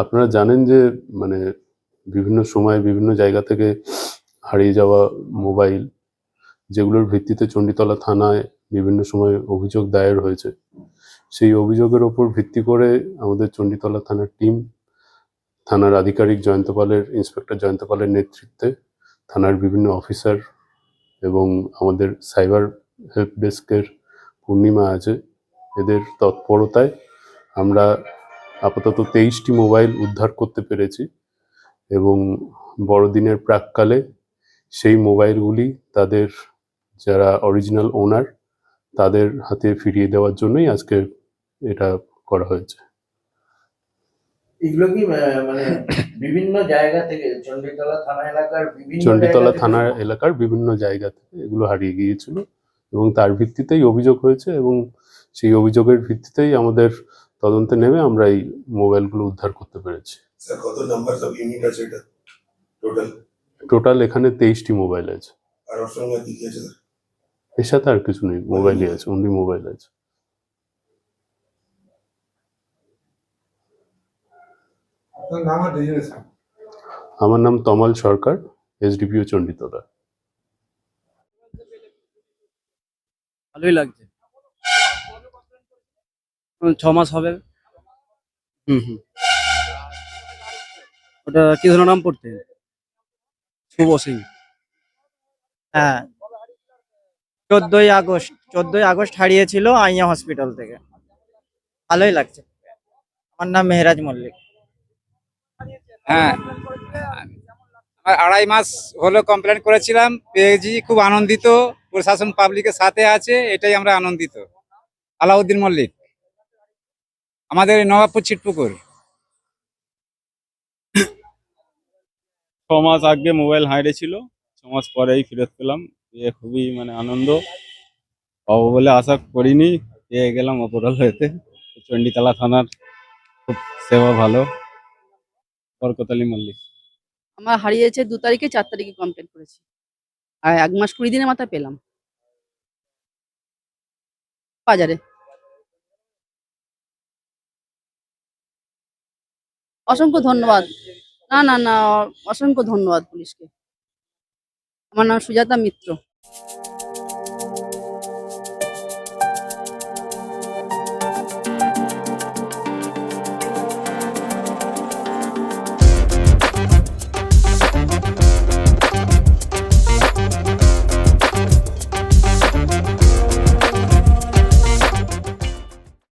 আপনারা জানেন যে মানে বিভিন্ন সময় বিভিন্ন জায়গা থেকে হারিয়ে যাওয়া মোবাইল, যেগুলোর ভিত্তিতে চণ্ডীতলা থানায় বিভিন্ন সময় অভিযোগ দায়ের হয়েছে, সেই অভিযোগের ওপর ভিত্তি করে আমাদের চণ্ডীতলা থানার টিম, থানার আধিকারিক জয়ন্তপালের, ইন্সপেক্টর জয়ন্তপালের নেতৃত্বে থানার বিভিন্ন অফিসার এবং আমাদের সাইবার হেল্প ডেস্কের পূর্ণিমা আছে এদের তৎপরতায় আমরা আপাতত তেইশটি মোবাইল উদ্ধার করতে পেরেছি এবং বড়দিনের প্রাককালে সেই মোবাইলগুলি তাদের যারা অরিজিনাল ওনার তাদের হাতে ফিরিয়ে দেওয়ার জন্যই আজকে এটা করা হয়েছে। এগুলো কি মানে বিভিন্ন জায়গা থেকে চণ্ডীতলা থানা এলাকার বিভিন্ন চণ্ডীতলা থানা এলাকার বিভিন্ন জায়গা থেকে এগুলো হারিয়ে গিয়েছিল। এবং তার ভিত্তিতেই অভিযোগ হয়েছে এবং সেই অভিযোগের ভিত্তিতেই আমাদের তদন্তে নেমে আমরা এই মোবাইলগুলো উদ্ধার করতে পেরেছি। কত নাম্বার সব ইউনিট আছে এটা? টোটাল টোটাল এখানে তেইশটি মোবাইল আছে। আর ওর সঙ্গে কি কি আছে এর সাথে আর কিছু নেই মোবাইলই আছে অনলি মোবাইল আছে। আমার নাম তমাল সরকার এসডিপিও চণ্ডীতলা। ভালোই লাগছে। ছ মাস হবে। হুম হুম। ওটা কি ধরনের নাম পড়তে? শুভ সিং। হ্যাঁ। চোদ্দই আগস্ট চোদ্দই আগস্ট হারিয়েছিল আইয়া হসপিটাল থেকে। ভালোই লাগছে। আমার নাম মেহরাজ মল্লিক। হ্যাঁ। আমার আড়াই মাস হলো কমপ্লেন করেছিলাম। পেয়েছি খুব আনন্দিত। প্রশাসন পাবলিকের সাথে আছে এটাই আমরা আনন্দিত। আলাউদ্দিন মল্লিক আমাদের নবাবপুর ছিটপুকুর। ছ মাস আগে মোবাইল হারিয়েছিল ছ মাস পরেই ফেরত পেলাম পেয়ে খুবই মানে আনন্দ। পাবো বলে আশা করিনি পেয়ে গেলাম অপরাল হয়েতে। চণ্ডীতলা থানার খুব সেবা ভালো। বরকতালি মল্লিক। আমার হারিয়েছে দু তারিখে চার তারিখে কমপ্লেন করেছি। আর এক মাস কুড়ি দিনের মাথায় পেলাম। বাজারে। অসংখ্য ধন্যবাদ। না না না, অসংখ্য ধন্যবাদ পুলিশকে। আমার নাম সুজাতা মিত্র।